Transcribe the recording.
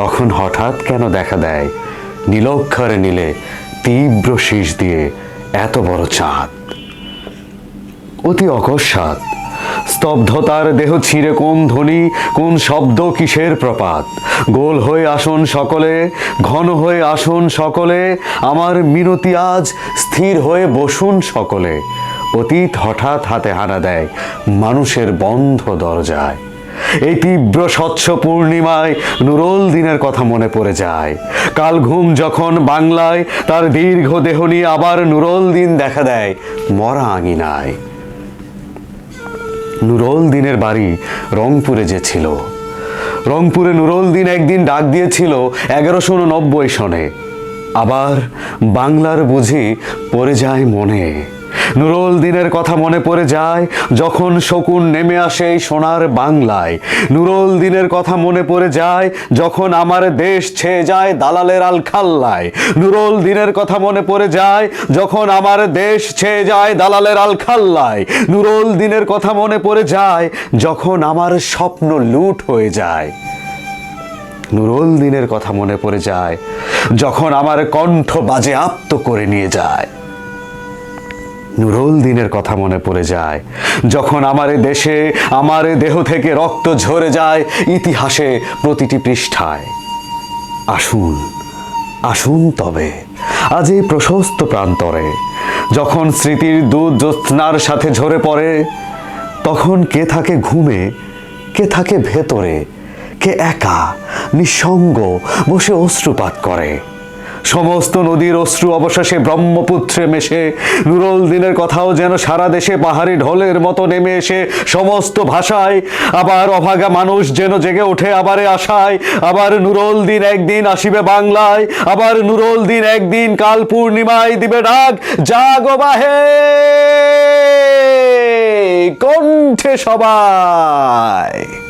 তখন হঠাৎ কেন দেখা দেয়? নীলক্ষরে নীলে তীব্র শীষ দিয়ে এত বড় চাঁদ। অতি অকস্মাৎ স্তব্ধতার দেহ ছিঁড়ে কোন ধ্বনি, কোন শব্দ কিসের প্রপাত? গোল হয়ে আসন সকলে, ঘন হয়ে আসন সকলে, আমার মিনতি আজ স্থির হয়ে বসুন সকলে। অতীত হঠাৎ হাতে হানা দেয় মানুষের বন্ধ দরজায়। এই তীব্র স্বচ্ছ পূর্ণিমায় নুরল দিনের কথা মনে পড়ে যায়। কাল ঘুম যখন বাংলায়, তার দীর্ঘ দেহ নিয়ে আবার নুরল দিন দেখা দেয় মরা আঙিনায়। নুরল দিনের বাড়ি রংপুরে যে ছিল। রংপুরে নুরল দিন একদিন ডাক দিয়েছিল এগারোশো উননব্বই সনে। আবার বাংলার বুঝি পড়ে যায় মনে। নুরল দিনের কথা মনে পড়ে যায়, যখন শকুন নেমে আসে এই সোনার বাংলায়। নুরল দিনের কথা মনে পড়ে যায়, যখন আমার দেশ ছেয়ে যায় দালালের আল খাল্লায় নুরল দিনের কথা মনে পড়ে যায়, যখন আমার দেশ ছেয়ে যায় দালালের আল খাল্লায় নুরল দিনের কথা মনে পড়ে যায়, যখন আমার স্বপ্ন লুট হয়ে যায়। নুরল দিনের কথা মনে পড়ে যায়, যখন আমার কণ্ঠ বাজে আপ্ত করে নিয়ে যায়। নুরল দিনের কথা মনে পড়ে যায়। যখন আমার দেশে, আমার দেহ থেকে রক্ত ঝরে যায় ইতিহাসে প্রতিটি পৃষ্ঠায়। আসুন আসুন তবে, আজ এই প্রশস্ত প্রান্তরে, যখন স্মৃতির দুধ জ্যোৎস্নার সাথে ঝরে পড়ে, তখন কে থাকে ঘুমে, কে থাকে ভেতরে, কে একা, নিঃসঙ্গ বসে অশ্রুপাত করে। সমস্ত নদীর অশ্রু অবশেষে ব্রহ্মপুত্রে মেশে। নুরল দিনের কথাও যেন সারা দেশে পাহাড়ি ঢলের মতো নেমে এসে সমস্ত ভাষায়, আবার অভাগা মানুষ যেন জেগে ওঠে আবারে আশায়, আবার নুরল দিন একদিন আসিবে বাংলায়, আবার নুরল দিন একদিন কাল পূর্ণিমায় দিবে ডাক, জাগো বাহে। কণ্ঠে সবাই।